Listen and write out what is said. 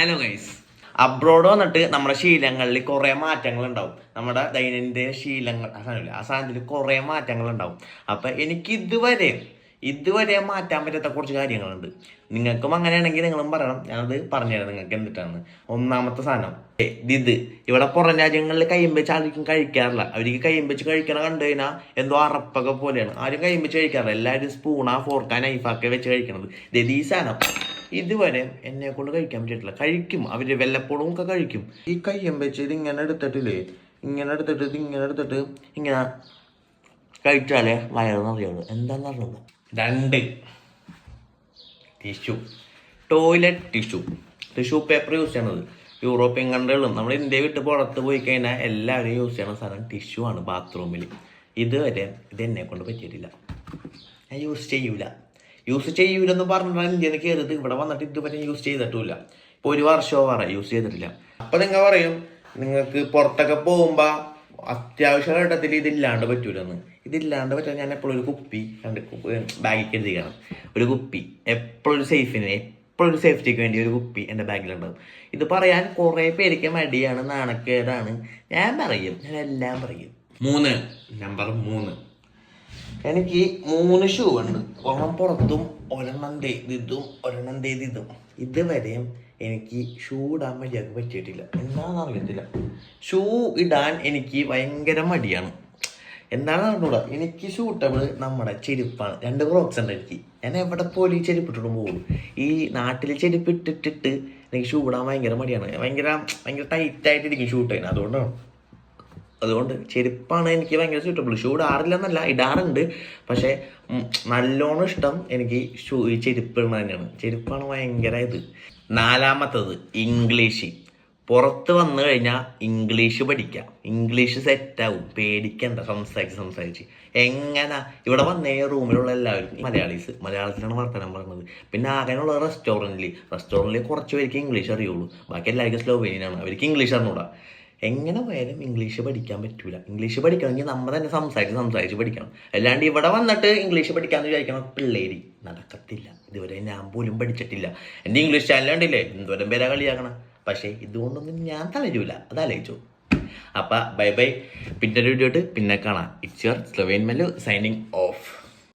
Hello guys abroad വന്നിട്ട് നമ്മുടെ ശീലങ്ങളിൽ കുറേ മാറ്റങ്ങൾ ഉണ്ടാവും നമ്മുടെ ദൈനംദിന ശീലങ്ങൾ ആ ആ സാധനത്തിൽ കുറേ മാറ്റങ്ങൾ ഉണ്ടാവും അപ്പം എനിക്ക് ഇതുവരെ ഇതുവരെ മാറ്റാൻ പറ്റാത്ത കുറച്ച് കാര്യങ്ങളുണ്ട്. നിങ്ങൾക്കും അങ്ങനെയാണെങ്കിൽ നിങ്ങളും പറയണം. ഞാനത് പറഞ്ഞുതരാം. നിങ്ങൾക്ക് എന്തിട്ടാണ്? ഒന്നാമത്തെ സാധനം. ഇത് ഇവിടെ പുറം രാജ്യങ്ങളിൽ കയ്യും ആർക്കും കഴിക്കാറില്ല. അവർക്ക് കയ്യും കഴിക്കണ കണ്ടു കഴിഞ്ഞാൽ എന്തോ അറപ്പൊക്കെ പോലെയാണ്. ആരും കയ്യും കഴിക്കാറില്ല. എല്ലാവരും സ്പൂണാ ഫോർക്കാ നൈഫാക്കെ വെച്ച് കഴിക്കണത്. സാധനം. ഇതുവരെ എന്നെ കൊണ്ട് കഴിക്കാൻ പറ്റിയിട്ടില്ല. കഴിക്കും. അവർ വല്ലപ്പോഴും ഒക്കെ കഴിക്കും. ഈ കയ്യം വെച്ച് ഇത് ഇങ്ങനെ എടുത്തിട്ടില്ലേ? ഇങ്ങനെ എടുത്തിട്ട് ഇത് ഇങ്ങനെ എടുത്തിട്ട് ഇങ്ങനെ കഴിച്ചാലേ വയറ് നിറയുള്ളൂ. എന്താന്ന് അറിയുന്നത് രണ്ട്. Tissue toilet tissue tissue paper use ചെയ്യണത്. യൂറോപ്യൻ കൺട്രികളും നമ്മൾ ഇന്ത്യ വിട്ട് പുറത്ത് പോയി കഴിഞ്ഞാൽ എല്ലാവരും യൂസ് ചെയ്യണ സാധനം ടിഷ്യൂ ആണ് ബാത്റൂമിൽ ഇതുവരെ ഇത് എന്നെ കൊണ്ട് പറ്റിയിട്ടില്ല. ഞാൻ യൂസ് ചെയ്യൂല. യൂസ് ചെയ്യൂലെന്ന് പറഞ്ഞിട്ടാണ് ഇന്ത്യയിൽ നിന്ന് കയറിയത് ഇവിടെ വന്നിട്ട് ഇതുവരെ യൂസ് ചെയ്തിട്ടില്ല ഇപ്പോൾ ഒരു വർഷമോ വേറെ യൂസ് ചെയ്തിട്ടില്ല. അപ്പം നിങ്ങൾ പറയും നിങ്ങൾക്ക് പുറത്തൊക്കെ പോകുമ്പോൾ അത്യാവശ്യ ഘട്ടത്തിൽ ഇതില്ലാണ്ട് പറ്റൂലെന്ന്. ഇതില്ലാണ്ട് പറ്റാൻ ഞാൻ എപ്പോഴും ഒരു കുപ്പി രണ്ട് ബാഗിൽ കരുതിക്കണം ഒരു കുപ്പി. എപ്പോഴും ഒരു സേഫിന് എപ്പോഴും ഒരു സേഫ്റ്റിക്ക് വേണ്ടി ഒരു കുപ്പി എന്റെ ബാഗിലുണ്ടാവും ഇത് പറയാൻ കുറേ പേർക്ക് മടിയാണ് നാണക്കേടാണ്. ഞാൻ പറയും ഞാൻ എല്ലാം പറയും. മൂന്ന് നമ്പർ മൂന്ന്. എനിക്ക് മൂന്ന് ഷൂ ഉണ്ട്. ഒരെണ്ണം പുറത്തും ഒരെണ്ണം ഇതും ഒരെണ്ണം ഇതും. ഇതുവരെയും എനിക്ക് ഷൂ ഇടാൻ മര്യാദ പറ്റിയിട്ടില്ല. എന്താണെന്ന് അറിയത്തില്ല. ഷൂ ഇടാൻ എനിക്ക് ഭയങ്കര മടിയാണ്. എന്താണെന്ന് അറിഞ്ഞൂടാ? എനിക്ക് ഷൂട്ടബിൾ നമ്മുടെ ചെരുപ്പാണ്. രണ്ട് ക്രോക്സ് ഉണ്ട് എനിക്ക്. ഞാൻ എവിടെ പോലും ഈ ചെരുപ്പ് ഇട്ടിട്ടും പോകും. ഈ നാട്ടിൽ ചെരുപ്പ് ഇട്ടിട്ടിട്ട് എനിക്ക് ഷൂ ഇടാൻ ഭയങ്കര മടിയാണ്. ഭയങ്കര ഭയങ്കര ടൈറ്റായിട്ടിരിക്കും ഷൂട്ട് ചെയ്യുന്നത് അതുകൊണ്ടാണ്. അതുകൊണ്ട് ചെരുപ്പാണ് എനിക്ക് ഭയങ്കര സ്യൂട്ടബിൾ ഷൂ ഇടാറില്ല എന്നല്ല ഇടാറുണ്ട്. പക്ഷേ നല്ലോണം ഇഷ്ടം എനിക്ക് ഷൂ ഈ ചെരുപ്പ് തന്നെയാണ്. ചെരുപ്പാണ് ഭയങ്കര ഇത്. നാലാമത്തത് ഇംഗ്ലീഷ്. പുറത്ത് വന്നു കഴിഞ്ഞാൽ ഇംഗ്ലീഷ് പഠിക്കാം. ഇംഗ്ലീഷ് സെറ്റാവും. പേടിക്കണ്ട സംസാരിച്ച് സംസാരിച്ച്. എങ്ങനെ? ഇവിടെ വന്നേ റൂമിലുള്ള എല്ലാവരും. മലയാളീസ്. മലയാളത്തിലാണ് വർത്തമാനം പറയുന്നത് പിന്നെ അങ്ങനെയുള്ള റെസ്റ്റോറന്റിൽ റെസ്റ്റോറന്റിൽ കുറച്ച് പേർക്ക് ഇംഗ്ലീഷ് അറിയുള്ളൂ. ബാക്കി എല്ലാവർക്കും സ്ലോവേനിയനാണ്. അവർക്ക് ഇംഗ്ലീഷ് അറിഞ്ഞൂടാ. എങ്ങനെ പോയാലും ഇംഗ്ലീഷ് പഠിക്കാൻ പറ്റൂല. ഇംഗ്ലീഷ് പഠിക്കണമെങ്കിൽ നമ്മൾ തന്നെ സംസാരിച്ച് സംസാരിച്ച് പഠിക്കണം. അല്ലാണ്ട് ഇവിടെ വന്നിട്ട് ഇംഗ്ലീഷ് പഠിക്കാന്ന് വിചാരിക്കണം പിള്ളേരി നടക്കത്തില്ല. ഇതുവരെ ഞാൻ പോലും പഠിച്ചിട്ടില്ല. എന്റെ ഇംഗ്ലീഷ് ചാനൽ കണ്ടില്ലേ? എന്തോരം പേരാ കളിയാക്കണം. പക്ഷേ ഇതുകൊണ്ടൊന്നും ഞാൻ തളരൂല അതാലോചിച്ചു അപ്പം ബൈ ബൈ പിന്നെ ഒരു വീഡിയോ പിന്നെ കാണാം. ഇറ്റ്സ് യുവർ സ്ലൊവേൻ മെല്ലു സൈനിങ് ഓഫ്